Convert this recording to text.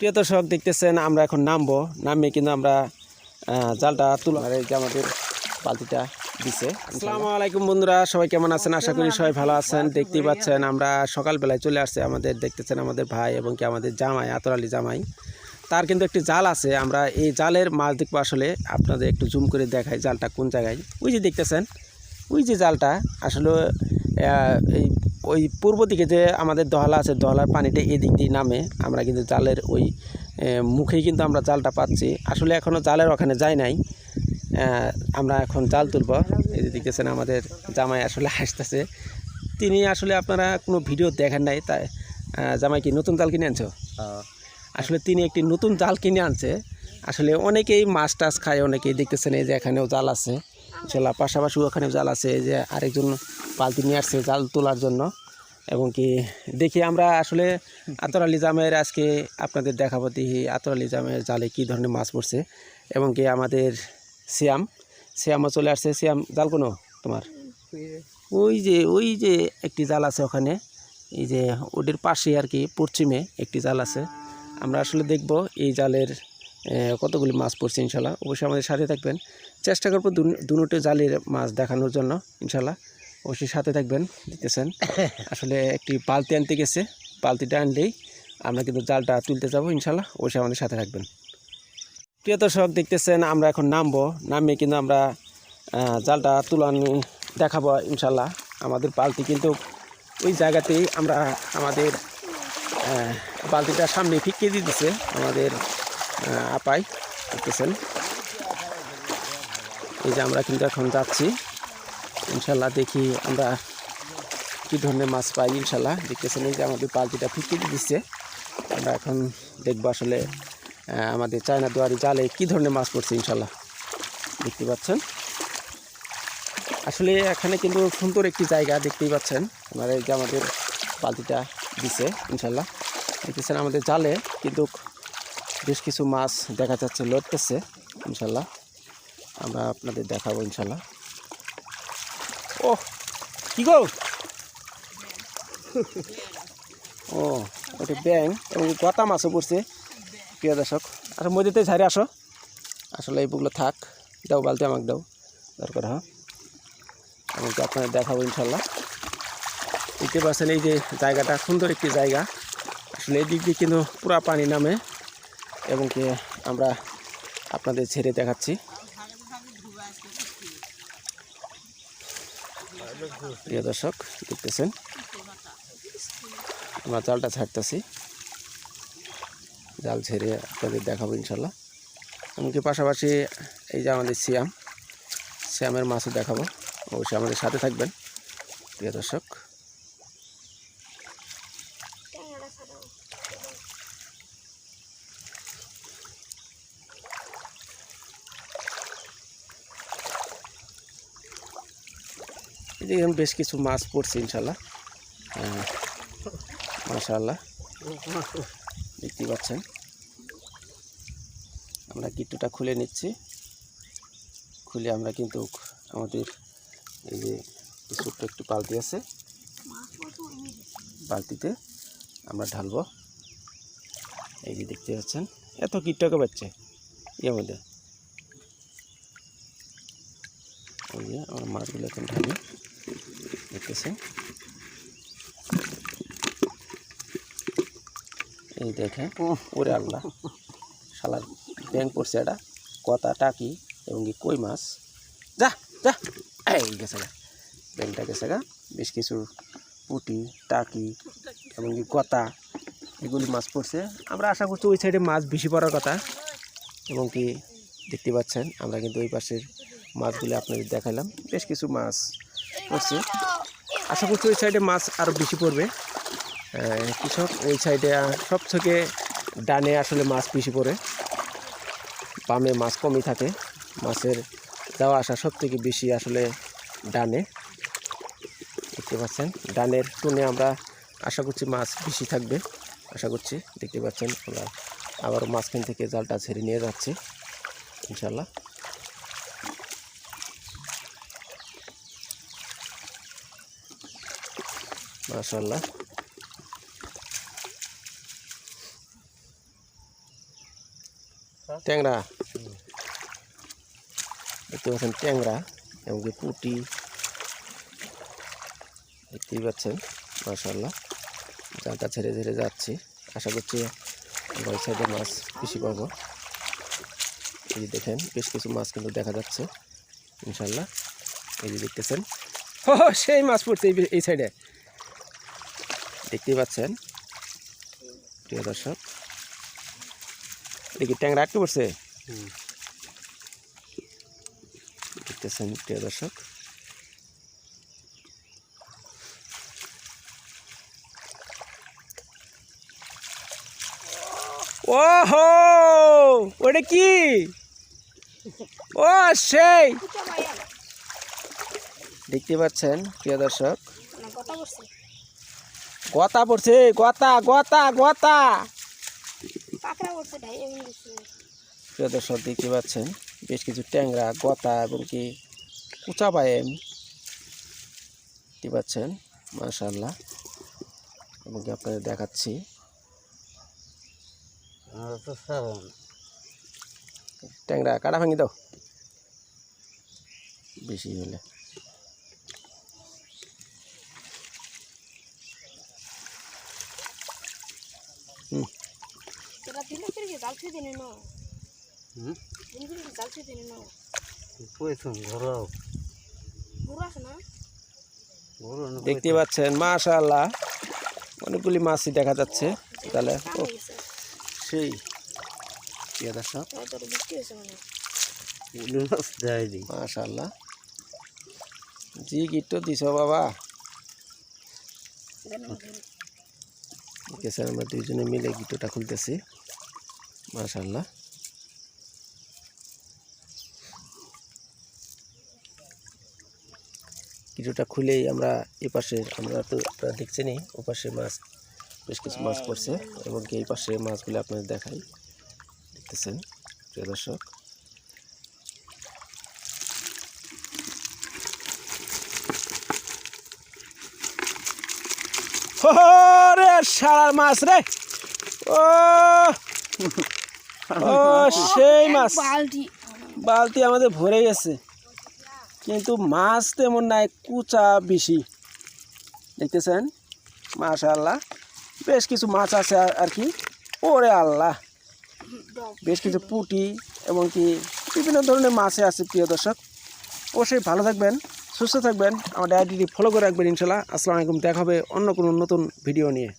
প্রিয় দর্শক দেখতেছেন আমরা এখন নামবো। নামে কিন্তু আমরা জালটা তুলা এই যে আমাদের বালতিটা দিছে আসসালামু আলাইকুম বন্ধুরা সবাই কেমন আছেন? আশা করি সবাই ভালো আছেন। দেখতেই পাচ্ছেন আমরা সকালবেলায় চলে আসছে আমাদের দেখতেছেন আমাদের ভাই এবং কি আমাদের জামাই আতর আলী জামাই। তার কিন্তু একটি জাল আছে আমরা এই জালের মাছ দেখব আসলে আপনাদের একটু জুম করে দেখাই জালটা কোন জায়গায়। ওই যে দেখতেছেন ওই যে জালটা আসলে এই ওই পূর্ব দিকে যে আমাদের দহলা আছে দহলার পানিটা এদিক দিয়ে নামে। আমরা কিন্তু জালের ওই মুখেই কিন্তু আমরা জালটা পাচ্ছি। আসলে এখনও জালের ওখানে যায় নাই। আমরা এখন জাল তুলব। এই যে দেখতেছেন আমাদের জামাই আসলে হাসতেছে। তিনি আসলে আপনারা কোনো ভিডিও দেখেন নাই তাই জামাই কি নতুন জাল কিনে আনছো? আসলে তিনি একটি নতুন জাল কিনে আনছে। আসলে অনেকেই মাছ টাছ খায় অনেকেই দেখতেছেন এই যে এখানেও জাল আছে। ইনশাল্লাহ, পাশাপাশি ওখানে জাল আছে যে আরেকজন বালতি নিয়ে আসছে জাল তোলার জন্য। এবং কি, দেখি আমরা আসলে আতর আলী জামের আজকে আপনাদের দেখাবো, দেখি আতর আলী জামের জালে কী ধরনের মাছ পড়ছে। এবং কি আমাদের শ্যাম শ্যামও চলে আসছে। শ্যাম জাল কোনো তোমার? ওই যে ওই যে একটি জাল আছে ওখানে, এই যে ওটির পাশে আর কি, পশ্চিমে একটি জাল আছে। আমরা আসলে দেখব এই জালের কতগুলি মাছ পড়ছে ইনশাল্লাহ। অবশ্যই আমাদের সাথে থাকবেন। চেষ্টা করব দুটো জালের মাছ দেখানোর জন্য ইনশাল্লাহ। অবশ্যই সাথে থাকবেন দিতেছেন। আসলে একটি বালতি আনতে গেছে বালতিটা আনলেই আমরা কিন্তু জালটা তুলতে যাব ইনশাল্লাহ। অবশ্যই আমাদের সাথে থাকবেন। প্রিয় দর্শক দেখতেছেন আমরা এখন নামবো। নামিয়ে কিন্তু আমরা জালটা তুলানি দেখাবো ইনশাল্লাহ। আমাদের বালতি কিন্তু ওই জায়গাতেই আমরা আমাদের বালতিটা সামনে ফিকে দিতেছে আমাদের আপাই দেখতেছেন। এই যে আমরা কিন্তু এখন যাচ্ছি। ইনশাল্লাহ দেখি আমরা কী ধরনের মাছ পাই, ইনশাল্লাহ। দেখতেছেন এই যে আমাদের বালতিটা ফিকে দিয়ে দিচ্ছে। আমরা এখন দেখব আসলে আমাদের চায়না দুয়ারি জালে কী ধরনের মাছ পড়ছে, ইনশাল্লাহ। দেখতে পাচ্ছেন? আসলে এখানে কিন্তু সুন্দর একটি জায়গা দেখতেই পাচ্ছেন। আমরা এই যে আমাদের বালতিটা দিছে, ইনশাল্লাহ। দেখতেছেন আমাদের জালে কিন্তু বেশ কিছু মাছ দেখা যাচ্ছে, লড়তেছে, ইনশাল্লাহ। আমরা আপনাদের দেখাবো ইনশাল্লাহ ও কি গো? ও ওটা ব্যাং এবং গতা মাছও পড়ছে প্রিয় দর্শক। আচ্ছা মধ্যে ঝাড়ে আসো। আসলে এইগুলো থাক দাও বালতি আমাকে দাও দরকার হ্যাঁ। আমাকে আপনাদের দেখাবো ইনশাল্লাহ দেখতে পাচ্ছেন এই যে জায়গাটা সুন্দর একটি জায়গা। আসলে এই দিক দিয়ে কিন্তু পুরা পানি নামে এবং কি আমরা আপনাদের ছেড়ে দেখাচ্ছি। প্রিয় দর্শক, দেখতেছেন? আমরা জালটা ছাড়তেছি। জাল ছেড়ে আপনাদের দেখাবো ইনশাল্লাহ। এমনকি পাশাপাশি এই যে আমাদের সিয়াম, সিয়ামের মাছও দেখাবো। অবশ্যই আমাদের সাথে থাকবেন, প্রিয় দর্শক। এই যে এরকম বেশ কিছু মাছ পড়ছে ইনশাল্লাহ। মাশাল্লাহ দেখতে পাচ্ছেন। আমরা গিট্টুটা খুলে নিচ্ছি। খুলে আমরা কিন্তু আমাদের এই যে ছোট্ট একটু বালতি আছে। বালতিতে আমরা ঢালবো। এই যে দেখতে পাচ্ছেন। এত কীটটাকে পাচ্ছে ইয়ে মধ্যে এই যে আমার মাছগুলো এখন ঢালি। দেখতেছেন এই দেখেন, ওরে আল্লাহ। শালার ব্যাং পড়ছে এটা। কতা টাকি এবং কি কই মাছ? যা যা। এই গেছে গা। ব্যাংটা গেছে গা। বেশ কিছু পুটি, টাকি এবং কি কতা এগুলি মাছ পড়ছে। আমরা আশা করছি ওই সাইডে মাছ বেশি পড়ার কথা। এবং কি দেখতে পাচ্ছেন, আমরা কিন্তু ওই পাশের মাছগুলি আপনাদের দেখালাম। বেশ কিছু মাছ পড়ছে। আশা করছি ওই সাইডে মাছ আরও বেশি পড়বে। কৃষক ওই সাইডে সব থেকে ডানে আসলে মাছ বেশি পড়ে। বামে মাছ কমই থাকে। মাছের যাওয়া আসা সব থেকে বেশি আসলে ডানে। দেখতে পাচ্ছেন, ডানের টুনে আমরা আশা করছি মাছ বেশি থাকবে। আশা করছি, দেখতে পাচ্ছেন আমরা আবার মাঝখান থেকে জালটা ছেড়ে নিয়ে যাচ্ছি ইনশাল্লাহ মাশাল্লাহ ট্যাংরা। দেখতে পাচ্ছেন ট্যাংরা এমনকি পুটি। দেখতেই পাচ্ছেন মাশাল্লাহ জালটা ছেড়ে ছেড়ে যাচ্ছি। আশা করছি ওই সাইডে মাছ বেশি পাবো। এই যে দেখেন বেশ কিছু মাছ কিন্তু দেখা যাচ্ছে ইনশাল্লাহ এই যে দেখতেছেন ও সেই মাছ পড়ছে এই সাইডে। দেখতেই পাচ্ছেন। প্রিয় দর্শক দেখি ট্যাংরা আটকে পড়ছে? দেখতেছেন প্রিয় দর্শক। ওহো! ওটা কি? ও সেই! দেখতে পাচ্ছেন প্রিয় দর্শক। কথা গতা পড়ছে কিছু প্রিয় দর্শক দেখতে পাচ্ছেন বেশ কিছু ট্যাংরা গতা এবং কি উঁচা পায়েম। দেখতে পাচ্ছেন মাশাল্লাহ এবং কি আপনাদের দেখাচ্ছি। ট্যাংরা কাটা ভাঙি দাও। বেশি হলে। দেখতে পাচ্ছেন মাশাল্লাহ অনেকগুলি মাছই দেখা যাচ্ছে। তাহলে সেই দর্শক মাশাল্লাহ জি গিট্টো দিছ বাবা। দেখেছেন আমরা দুইজনে মিলে গিটোটা খুলতেছি। মাশাল্লাহ গিটোটা খুলেই আমরা এ পাশে আমরা তো আপনারা দেখছেনই ও পাশে মাছ, বেশ কিছু মাছ পড়ছে। এবং এই পাশে মাছগুলো আপনাদের দেখাই। দেখতেছেন, প্রিয় দর্শক। সারার মাছ রে। ও ও সেই মাছ। বালতি। বালতি আমাদের ভরে গেছে। কিন্তু মাছ তেমন নাই কুচা বেশি। দেখতেছেন? মাশাআল্লাহ। বেশ কিছু মাছ আছে আর- আর কি। ওরে আল্লাহ। বেশ কিছু পুঁটি এবং কি বিভিন্ন ধরনের মাছে আছে প্রিয় দর্শক। অবশ্যই ভালো থাকবেন। সুস্থ থাকবেন আমাদের আইডিটি ফলো করে রাখবেন ইনশাল্লাহ। আসসালামু আলাইকুম, দেখা হবে অন্য কোনো নতুন ভিডিও নিয়ে।